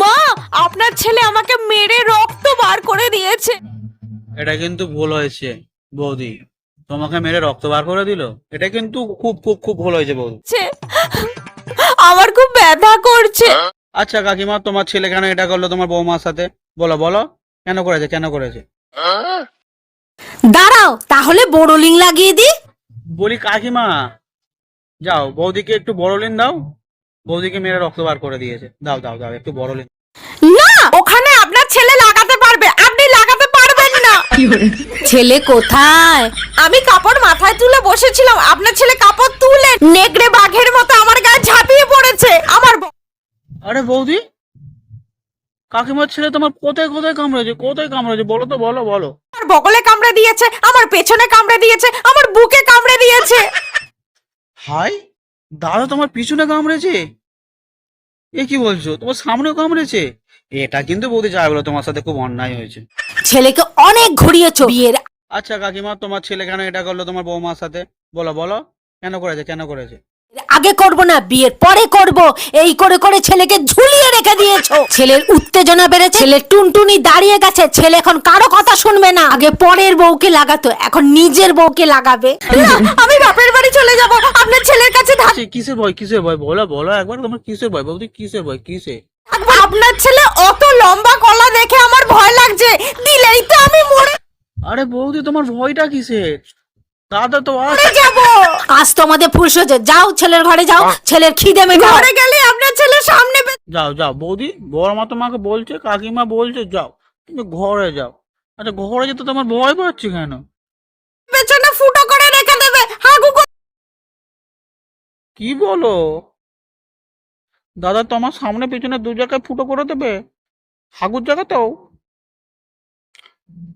মা আপনার ছেলে আমাকে মেরে রক্ত বার করে দিয়েছে। এটা কিন্তু ভুল হয়েছে বৌদি। তোমাকে মেরে রক্ত বার করে দিল? এটা কিন্তু খুব খুব খুব ভুল হয়েছে বৌদি। ছে। আমার খুব ব্যথা করছে। আচ্ছা কাকিমা তোমার ছেলে কেন এটা করল তোমার বৌমার সাথে? বলো বলো। কেন করেছে কেন করেছে? দাঁড়াও তাহলে বোরোলিং লাগিয়ে দি বলি কাকিমা যাও বৌদিকে একটু বড়লিন দাও। বৌদিকে মেরে রক্ত বার করে দিয়েছে। দাও দাও দাও একটু বড়লিন না! ওখানে আপনার ছেলে লাগাতে পারবে আপনি লাগাতে পারবেন না। ছেলে কোথায়? আমি কাপড় মাথায় তুলে বসেছিলাম আপনার ছেলে কাপড় তুলে নেকড়ে বাঘের মতো আমার গায়ে ঝাঁপিয়ে পড়েছে আমার আরে বৌদি কাকিমার ছেলে তোমার কোথায় কোথায় কামড়েছে কোথায় কামড়েছে? বলো তো বলো বলো। আমার বগলে কামড়ে দিয়েছে আমার পেছনে কামড়ে দিয়েছে আমার বুকে কামড়ে দিয়েছে। হাই দাদা তোমার পিছনে কামড়েছে? এ কি বলছো? তোমার সামনেও কামড়েছে? এটা কিন্তু বৌদি যায় বলো তোমার সাথে খুব অন্যায় হয়েছে। ছেলেকে অনেক ঘুরিয়েছো। বিয়ের আচ্ছা কাকিমা তোমার ছেলে কেন এটা করল তোমার বৌমার সাথে? বলো বলো। কেন করেছে কেন করেছে? আগে করব না বিয়ের পরে করব। এই করে করে ছেলেকে ঝুলিয়ে রেখে দিয়েছ। ছেলের উত্তেজনা বেড়েছে ছেলের টুনটুনি দাঁড়িয়ে গেছে। ছেলে এখন কারও কথা শুনবে না। আগে পরের বউকে লাগাতো এখন নিজের বউকে লাগাবে। না, আমি বাপের বাড়ি চলে যাব। আচ্ছা, কিসের ভয় কিসে ভয়? বলো বলো একবার তোমার কিসে ভয়? বৌদি কিসে ভয় কিসে? আপনার ছেলে অত লম্বা গলা দেখে আমার ভয় লাগছে দিলেই তো আমি মরে আরে বৌদি তোমার ভয়টা কিসের? দাদা তো আস যাব। আজ তোমাদের ফুরসছে যাও ছেলের ঘরে যাও ছেলের খিদে মেটাও। ঘরে গেলে আপনার ছেলে সামনে পে- যাও যাও বৌদি বড় মা তোমাকে বলছে কাকিমা বলছে যাও তুমি ঘরে যাও। আচ্ছা ঘরে যেতে তোমার ভয় পাচ্ছি কেন? কি বলো? দাদা তোমার সামনে পিছনে দু জায়গায় ফুটো করে দেবে? হাগুর জায়গাতেও?